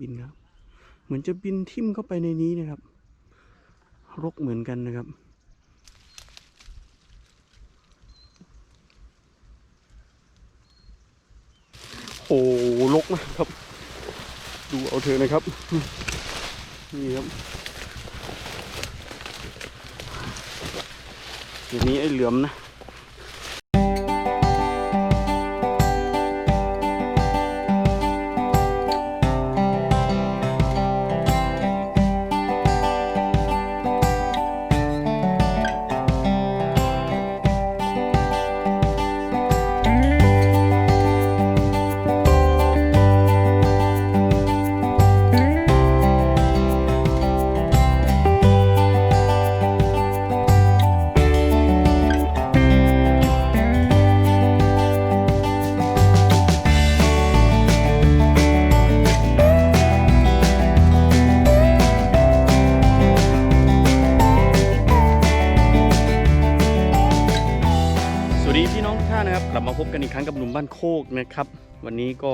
บินครับ เหมือนจะบินทิ่มเข้าไปในนี้นะครับ รกเหมือนกันนะครับ โอ้รกมากครับ ดูเอาเถอะนะครับ นี่ครับเดี๋ยวนี้ไอ้เหลือมนะ บ้านโคกนะครับ วันนี้ก็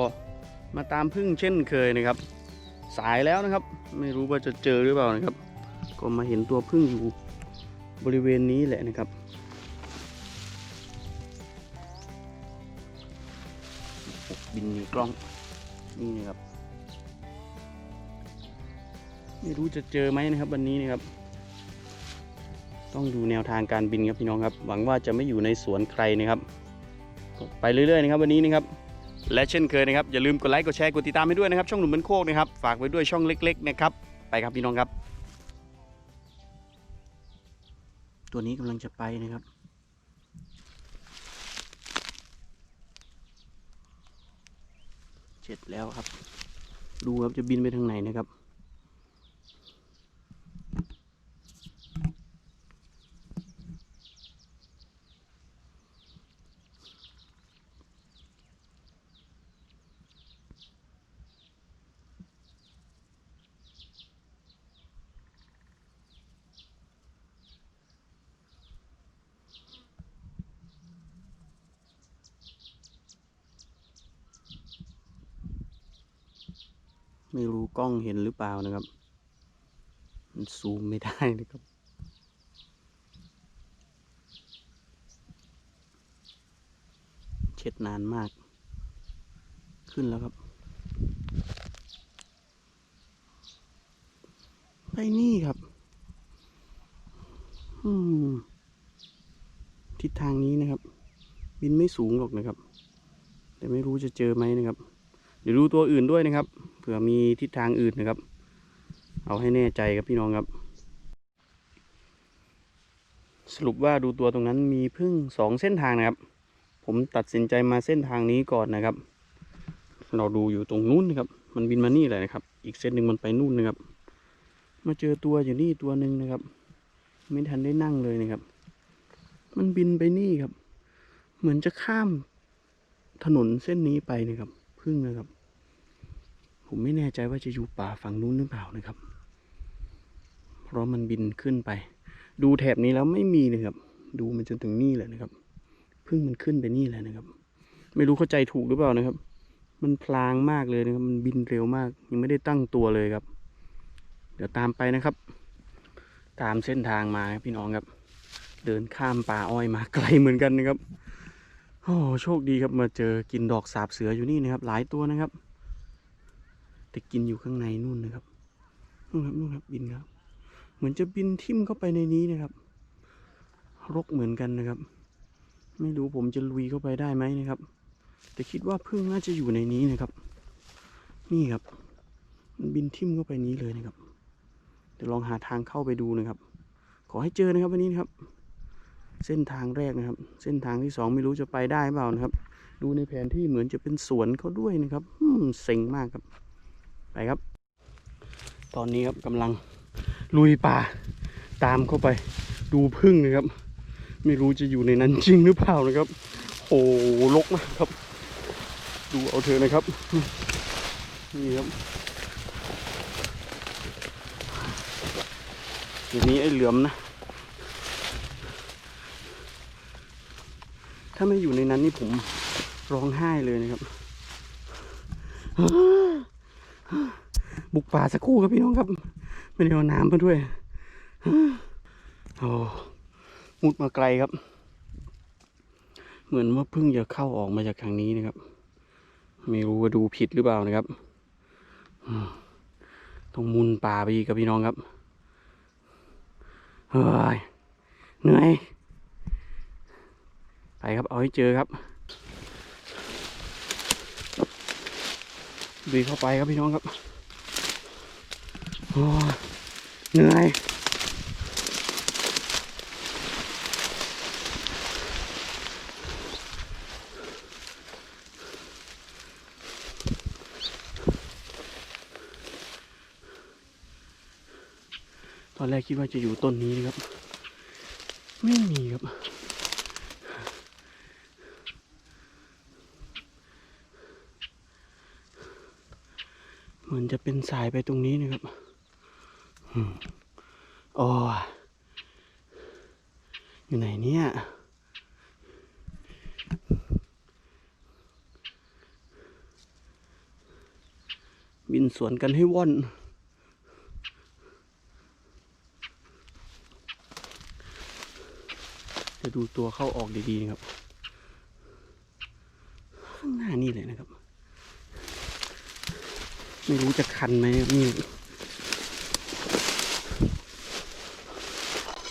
มาตามพึ่งเช่นเคยนะครับ สายแล้วนะครับ ไม่รู้ว่าจะเจอหรือเปล่านะครับ ก็มาเห็นตัวพึ่งอยู่บริเวณนี้แหละนะครับ บินมีกล้องนี่นะครับ ไม่รู้จะเจอไหมนะครับ วันนี้นะครับ ต้องดูแนวทางการบินครับพี่น้องครับ หวังว่าจะไม่อยู่ในสวนใครนะครับ ไปเรื่อยๆนะครับวันนี้นะครับและเช่นเคยนะครับอย่าลืมกดไลค์กดแชร์กดติดตามให้ด้วยนะครับ ช่องหนุ่มเป็นโคกนะครับฝากไว้ด้วยช่องเล็ก ๆ นะครับ ไปครับพี่น้องครับ ตัวนี้กำลังจะไปนะครับเสร็จแล้วครับ ดูครับจะบินไปทางไหนนะครับ ไม่รู้กล้องเห็นหรือเปล่านะครับ มันซูมไม่ได้นะครับ เช็ดนานมาก ขึ้นแล้วครับไปนี่ครับ อืม ทิศทางนี้นะครับ บินไม่สูงหรอกนะครับ แต่ไม่รู้จะเจอไหมนะครับ ดี๋ยวดูตัวอื่นด้วยนะครับ เผื่อมีทิศทางอื่นนะครับ เอาให้แน่ใจครับพี่น้องครับ สรุปว่าดูตัวตรงนั้นมีพึ่งสองเส้นทางนะครับ ผมตัดสินใจมาเส้นทางนี้ก่อนนะครับ เราดูอยู่ตรงนู้นนะครับ มันบินมานี่แหละนะครับ อีกเส้นหนึ่งมันไปนู่นนะครับ มาเจอตัวอยู่นี่ตัวหนึ่งนะครับ ไม่ทันได้นั่งเลยนะครับ มันบินไปนี่ครับ เหมือนจะข้ามถนนเส้นนี้ไปนะครับ พึ่งนะครับ ผมไม่แน่ใจว่าจะอยู่ป่าฝั่งนู้นหรือเปล่านะครับ เพราะมันบินขึ้นไป ดูแถบนี้แล้วไม่มีนะครับ ดูมันจนถึงนี่แหละนะครับพึ่งมันขึ้นไปนี่แหละนะครับ ไม่รู้เข้าใจถูกหรือเปล่านะครับ มันพลางมากเลยนะครับ มันบินเร็วมาก ยังไม่ได้ตั้งตัวเลยครับ เดี๋ยวตามไปนะครับ ตามเส้นทางมาครับพี่น้องครับ เดินข้ามป่าอ้อยมาไกลเหมือนกันนะครับโอ้โชคดีครับมาเจอกินดอกสาบเสืออยู่นี่นะครับ หลายตัวนะครับ แต่กินอยู่ข้างในนู่นนะครับนู่นครับนู่นครับบินครับ เหมือนจะบินทิ่มเข้าไปในนี้นะครับ รกเหมือนกันนะครับ ไม่รู้ผมจะลุยเข้าไปได้ไหมนะครับ แต่คิดว่าพึ่งน่าจะอยู่ในนี้นะครับ นี่ครับ มันบินทิ่มเข้าไปนี้เลยนะครับ เดี๋ยวลองหาทางเข้าไปดูนะครับ ขอให้เจอนะครับวันนี้นะครับ เส้นทางแรกนะครับ เส้นทางที่สองไม่รู้จะไปได้เปล่านะครับ ดูในแผนที่เหมือนจะเป็นสวนเขาด้วยนะครับเซ็งมากครับ ไปครับ ตอนนี้ครับกำลังลุยป่าตามเข้าไปดูพึ่งนะครับ ไม่รู้จะอยู่ในนั้นจริงหรือเปล่านะครับ โอ้ลกมากครับ ดูเอาเถอะนะครับ นี่ครับเดี๋ยวนี้ไอ้เหลือมนะ ถ้าไม่อยู่ในนั้นนี่ผมร้องไห้เลยนะครับ บุกป่าสักครู่ครับพี่น้องครับไม่ได้เอาน้ำมาด้วยโอ้มุดมาไกลครับ เหมือนว่าเพิ่งจะเข้าออกมาจากทางนี้นะครับ ไม่รู้ว่าดูผิดหรือเปล่านะครับต้องมุนป่าไปอีกครับพี่น้องครับเฮ้ยเหนื่อยไปครับ เอาให้เจอครับดีเข้าไปครับพี่น้องครับ เหนื่อยตอนแรกคิดว่าจะอยู่ต้นนี้นะครับ ไม่มีครับ เหมือนจะเป็นสายไปตรงนี้นะครับ โอ้ยอยู่ไหนเนี่ย บินสวนกันให้ว่อนจะดูตัวเข้าออกดีๆครับ ข้างหน้านี่เลยนะครับ ไม่รู้จะคันไหมนี่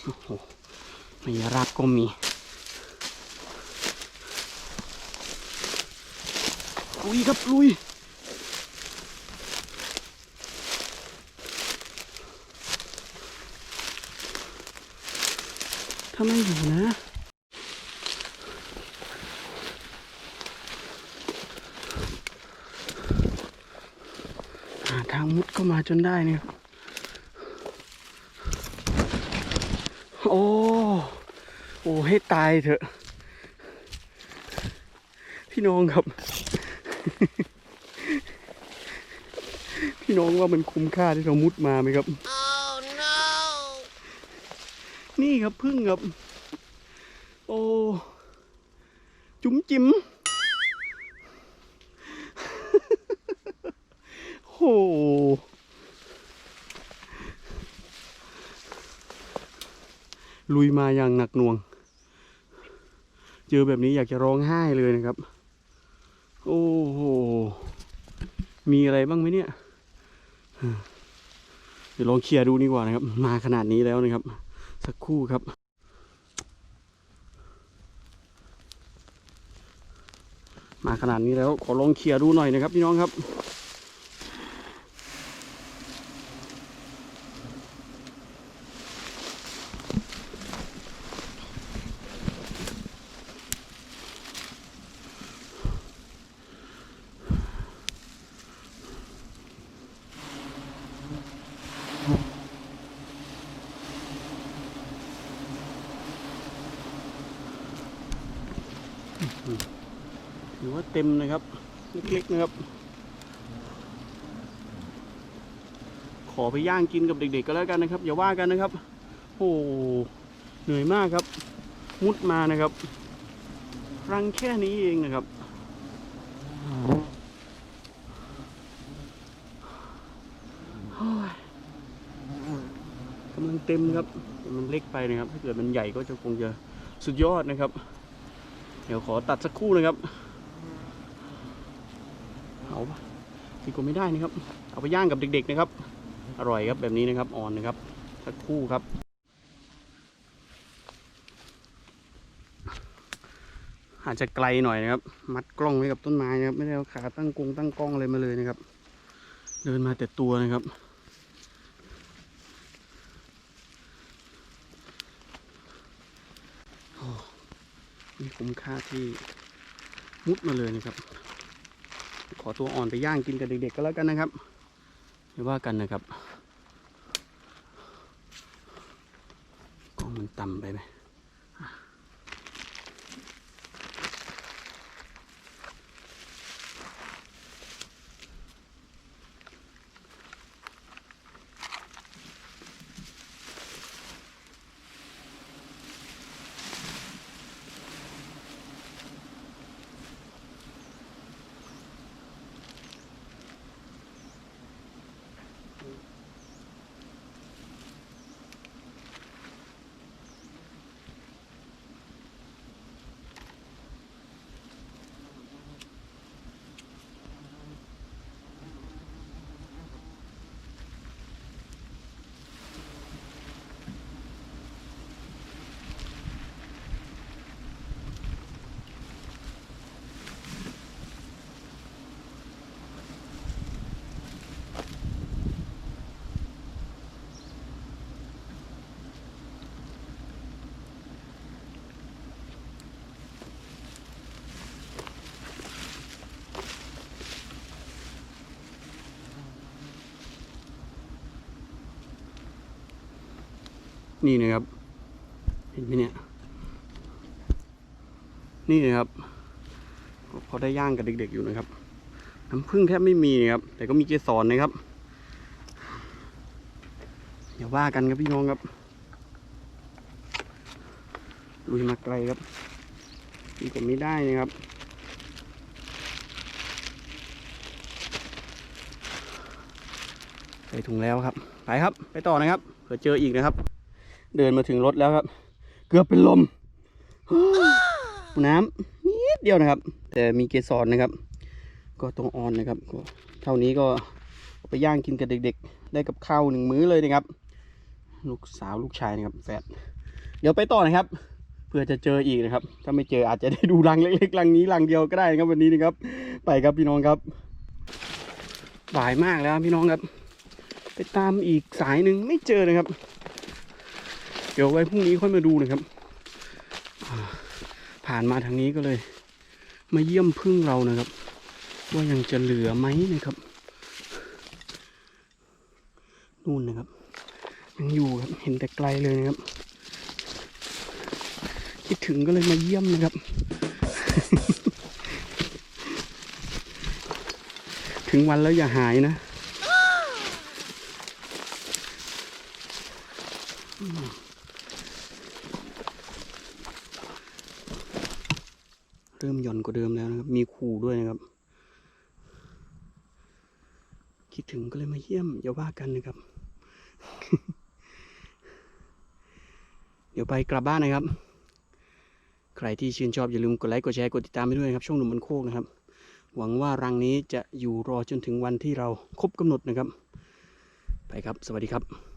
โอ้โหไม่รักก็มีลุยครับลุยถ้าไม่อยู่นะหาทางมุดเข้ามาจนได้เนี่ยอ้ โอ้ ให้ตายเถอะ พี่น้องครับ พี่น้องว่ามันคุ้มค่าที่เรามุดมาไหมครับ Oh no! นี่ครับพึ่งครับ โอ้จุ๋มจิ๋มโหลุยมาอย่างหนักหน่วงเจอแบบนี้อยากจะร้องไห้เลยนะครับ โอ้โห มีอะไรบ้างไหมเนี่ย เดี๋ยวลองเคลียร์ดูดีกว่านะครับ มาขนาดนี้แล้วนะครับ สักครู่ครับ มาขนาดนี้แล้วขอลองเคลียร์ดูหน่อยนะครับพี่น้องครับ ถือว่าเต็มนะครับ เล็กๆนะครับ ขอไปย่างกินกับเด็กๆก็แล้วกันนะครับ อย่าว่ากันนะครับ โอ้เหนื่อยมากครับ มุดมานะครับรังแค่นี้เองนะครับกำลังเต็มครับ มันเล็กไปนะครับ ถ้าเกิดมันใหญ่ก็จะคงจะสุดยอดนะครับ เดี๋ยวขอตัดสักคู่นะครับเอาปะดีกว่าไม่ได้นะครับ เอาไปย่างกับเด็ก ๆนะครับ อร่อยครับแบบนี้นะครับอ่อนนะครับสักคู่ครับ อาจจะไกลหน่อยนะครับ มัดกล้องไว้กับต้นไม้นะครับ ไม่ได้เอาขาตั้งกงตั้งกล้องอะไรมาเลยนะครับ เดินมาแต่ตัวนะครับ นี่คุ้มค่าที่มุดมาเลยนะครับ ขอตัวอ่อนไปย่างกินกับเด็กๆก็แล้วกันนะครับไม่ว่ากันนะครับกล้องมันต่ำไปไหม นี่นะครับ เห็นไหมเนี่ย นี่นะครับพอได้ย่างกับเด็กๆอยู่นะครับ น้ำผึ้งแทบไม่มีนะครับ แต่ก็มีเกสรนะครับอย่าว่ากันครับพี่น้องครับลุยมาไกลครับดีกว่าไม่ได้นะครับ ใส่ถุงแล้วครับ ไปครับ ไปต่อนะครับ เผื่อเจออีกนะครับ เดินมาถึงรถแล้วครับ เกือบเป็นลมน้ำนิดเดียวนะครับ แต่มีเกสรนะครับ ก็ตรงออนนะครับก็เท่านี้ก็ไปย่างกินกับเด็ก ๆ ได้กับข้าวหนึ่งมื้อเลยนะครับ ลูกสาวลูกชายนะครับแฟดเดี๋ยวไปต่อนะครับเพื่อจะเจออีกนะครับ ถ้าไม่เจออาจจะได้ดูรังเล็กๆรังนี้รังเดียวก็ได้นะครับวันนี้นะครับ ไปครับพี่น้องครับบ่ายมากแล้วพี่น้องครับ ไปตามอีกสายหนึ่งไม่เจอนะครับ เดี๋ยวไว้พรุ่งนี้ค่อยมาดูนะครับ ผ่านมาทางนี้ก็เลย มาเยี่ยมพึ่งเรานะครับ ว่ายังจะเหลือไหมนะครับนู่นนะครับ ยังอยู่ครับเห็นแต่ไกลเลยนะครับ คิดถึงก็เลยมาเยี่ยมนะครับ ถึงวันแล้วอย่าหายนะ เริ่มหย่อนกว่าเดิมแล้วนะครับ มีขู่ด้วยนะครับ คิดถึงก็เลยมาเยี่ยมอย่าว่ากันนะครับ เดี๋ยวไปกลับบ้านนะครับ ใครที่ชื่นชอบอย่าลืมกดไลค์กดแชร์กดติดตามไปด้วยนะครับ ช่องหนุ่มมันโคกนะครับ หวังว่ารังนี้จะอยู่รอจนถึงวันที่เราครบกำหนดนะครับ ไปครับ สวัสดีครับ